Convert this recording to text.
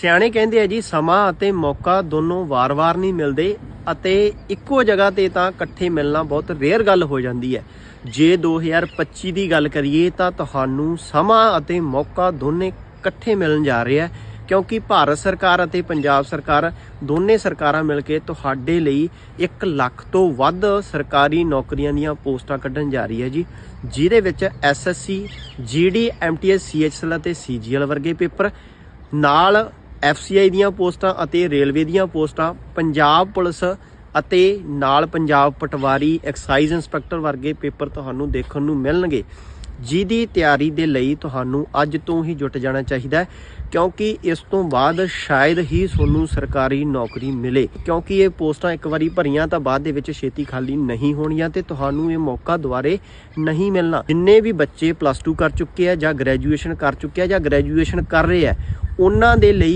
ਸਿਆਣੇ ਕਹਿੰਦੇ ਆ ਜੀ, ਸਮਾਂ ਅਤੇ ਮੌਕਾ ਦੋਨੋਂ ਵਾਰ-ਵਾਰ ਨਹੀਂ ਮਿਲਦੇ ਅਤੇ ਇੱਕੋ ਜਗ੍ਹਾ ਤੇ ਤਾਂ ਇਕੱਠੇ ਮਿਲਣਾ ਬਹੁਤ ਰੇਅਰ ਗੱਲ ਹੋ ਜਾਂਦੀ ਹੈ। ਜੇ 2025 ਦੀ ਗੱਲ ਕਰੀਏ ਤਾਂ ਤੁਹਾਨੂੰ ਸਮਾਂ ਅਤੇ ਮੌਕਾ ਦੋਨੇ ਇਕੱਠੇ ਮਿਲਣ ਜਾ ਰਿਹਾ ਆ ਕਿਉਂਕਿ ਭਾਰਤ ਸਰਕਾਰ ਅਤੇ ਪੰਜਾਬ ਸਰਕਾਰ ਦੋਨੇ ਸਰਕਾਰਾਂ ਮਿਲ ਕੇ ਤੁਹਾਡੇ ਲਈ 1 ਲੱਖ ਤੋਂ ਵੱਧ ਸਰਕਾਰੀ ਨੌਕਰੀਆਂ ਦੀਆਂ ਪੋਸਟਾਂ ਕੱਢਣ ਜਾ ਰਹੀ ਹੈ ਜੀ। ਜਿਹਦੇ ਵਿੱਚ ਐਸਐਸਸੀ ਜੀਡੀ ਐਮਟੀਐਸ ਸੀਐਚਐਲ ਅਤੇ ਸੀਜੀਐਲ ਵਰਗੇ ਪੇਪਰ, ਨਾਲ ਐਫਸੀਆਈ ਦੀਆਂ ਪੋਸਟਾਂ ਅਤੇ ਰੇਲਵੇ ਦੀਆਂ ਪੋਸਟਾਂ, ਪੰਜਾਬ ਪੁਲਿਸ ਅਤੇ ਨਾਲ ਪੰਜਾਬ ਪਟਵਾਰੀ ਐਕਸਾਈਜ਼ ਇੰਸਪੈਕਟਰ ਵਰਗੇ ਪੇਪਰ ਤੁਹਾਨੂੰ ਦੇਖਣ ਨੂੰ ਮਿਲਣਗੇ। ਜਿਹਦੀ ਤਿਆਰੀ ਦੇ ਲਈ ਤੁਹਾਨੂੰ ਅੱਜ ਤੋਂ ਹੀ ਜੁਟ ਜਾਣਾ ਚਾਹੀਦਾ ਕਿਉਂਕਿ ਇਸ ਤੋਂ ਬਾਅਦ ਸ਼ਾਇਦ ਹੀ ਤੁਹਾਨੂੰ ਸਰਕਾਰੀ ਨੌਕਰੀ ਮਿਲੇ। ਕਿਉਂਕਿ ਇਹ ਪੋਸਟਾਂ ਇੱਕ ਵਾਰੀ ਭਰੀਆਂ ਤਾਂ ਬਾਅਦ ਦੇ ਵਿੱਚ ਛੇਤੀ ਖਾਲੀ ਨਹੀਂ ਹੋਣੀਆਂ ਤੇ ਤੁਹਾਨੂੰ ਇਹ ਮੌਕਾ ਦੁਬਾਰੇ ਨਹੀਂ ਮਿਲਣਾ। ਜਿੰਨੇ ਵੀ ਬੱਚੇ ਪਲੱਸ 2 ਕਰ ਚੁੱਕੇ ਆ ਜਾਂ ਗ੍ਰੈਜੂਏਸ਼ਨ ਕਰ ਚੁੱਕੇ ਆ ਜਾਂ ਗ੍ਰੈਜੂਏਸ਼ਨ ਕਰ ਰਹੇ ਆ, ਉਹਨਾਂ ਦੇ ਲਈ